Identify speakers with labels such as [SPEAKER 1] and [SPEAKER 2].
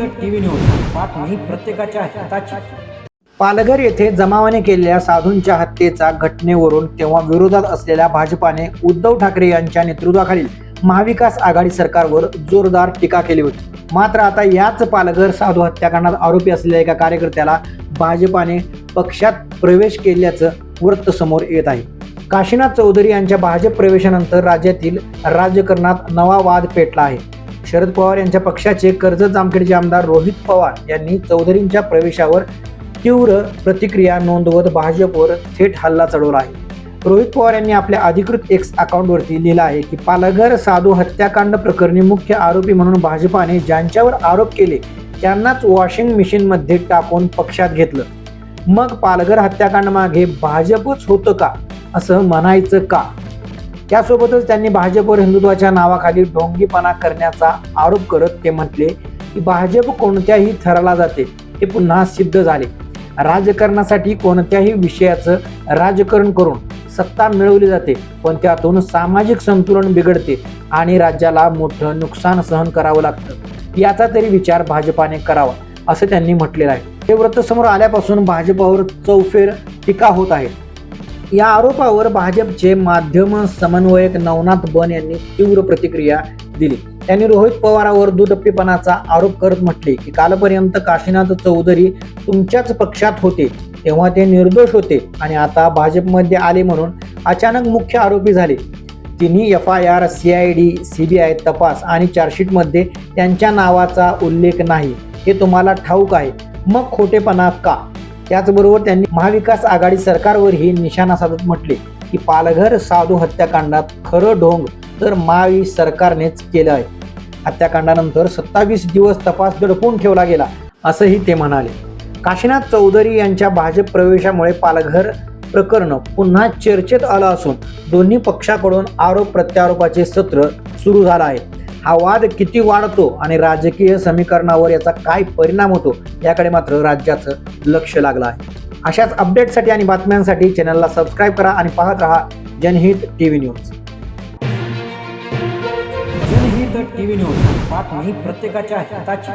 [SPEAKER 1] जनहित TV news. बातमी प्रत्येकाच्या हिताची.
[SPEAKER 2] पालघर येथे जमावाने केलेल्या साधूंच्या हत्येचा घटनेवरून तेव्हा विरोधात असलेल्या भाजपाने उद्धव ठाकरे यांच्या नेतृत्वाखालील महाविकास आघाडी सरकारवर जोरदार टीका केली होती. मात्र आता याच पालघर साधू हत्याकांडात आरोपी असलेल्या एका कार्यकर्त्याला भाजपाने पक्षात प्रवेश केल्याचं वृत्त समोर येत आहे. काशीनाथ चौधरी यांच्या भाजप प्रवेशानंतर राज्यातील राजकारणात नवा वाद पेटला आहे. शरद पवार यांच्या पक्षाचे कर्जत जामखेडचे आमदार रोहित पवार यांनी चौधरींच्या प्रवेशावर तीव्र प्रतिक्रिया नोंदवत भाजपवर थेट हल्ला चढवला आहे. रोहित पवार यांनी आपल्या अधिकृत एक्स अकाउंटवरती लिहिलं आहे की पालघर साधू हत्याकांड प्रकरणी मुख्य आरोपी म्हणून भाजपाने ज्यांच्यावर आरोप केले त्यांनाच वॉशिंग मशीनमध्ये टाकून पक्षात घेतलं. मग पालघर हत्याकांड मागे भाजपच होतं का? असं म्हणायचं का? त्यासोबतच त्यांनी भाजपवर हिंदुत्वाच्या नावाखाली ढोंगीपणा करण्याचा आरोप करत ते म्हटले की भाजप कोणत्याही थराला जाते हे पुन्हा सिद्ध झाले. राजकारणासाठी कोणत्याही विषयाचं राजकारण करून सत्ता मिळवली जाते पण त्यातून सामाजिक संतुलन बिघडते आणि राज्याला मोठं नुकसान सहन करावं लागतं. याचा तरी विचार भाजपाने करावा असं त्यांनी म्हटलेलं आहे. हे वृत्त समोर आल्यापासून भाजपावर चौफेर टीका होत आहे. या आरोपावर भाजपचे माध्यम समन्वयक नवनाथ बन यांनी तीव्र प्रतिक्रिया दिली. त्यांनी रोहित पवारावर दुटप्पीपणाचा आरोप करत म्हटले की कालपर्यंत काशीनाथ चौधरी तुमच्याच पक्षात होते तेव्हा ते निर्दोष होते आणि आता भाजपमध्ये आले म्हणून अचानक मुख्य आरोपी झाले. तिन्ही F I R C I D C B I तपास आणि चार्जशीटमध्ये त्यांच्या नावाचा उल्लेख नाही. हे तुम्हाला ठाऊक आहे. मग खोटेपणा का? त्याचबरोबर त्यांनी महाविकास आघाडी सरकारवरही निशाणा साधत म्हटले की पालघर साधू हत्याकांडात खरं ढोंग तर मावी सरकारनेच केलं आहे. हत्याकांडानंतर सत्तावीस दिवस तपास दडपून ठेवला गेला असंही ते म्हणाले. काशीनाथ चौधरी यांच्या भाजप प्रवेशामुळे पालघर प्रकरण पुन्हा चर्चेत आलं असून दोन्ही पक्षाकडून आरोप प्रत्यारोपाचे सत्र सुरू झालं आहे. हा वाद किती वाढतो आणि राजकीय समीकरणावर याचा काय परिणाम होतो याकडे मात्र राज्याचं लक्ष लागलं आहे. अशाच अपडेटसाठी आणि बातम्यांसाठी चॅनलला सबस्क्राईब करा आणि पाहत रहा Janhit T V news
[SPEAKER 1] Janhit TV news बातमी प्रत्येकाच्या हिताची.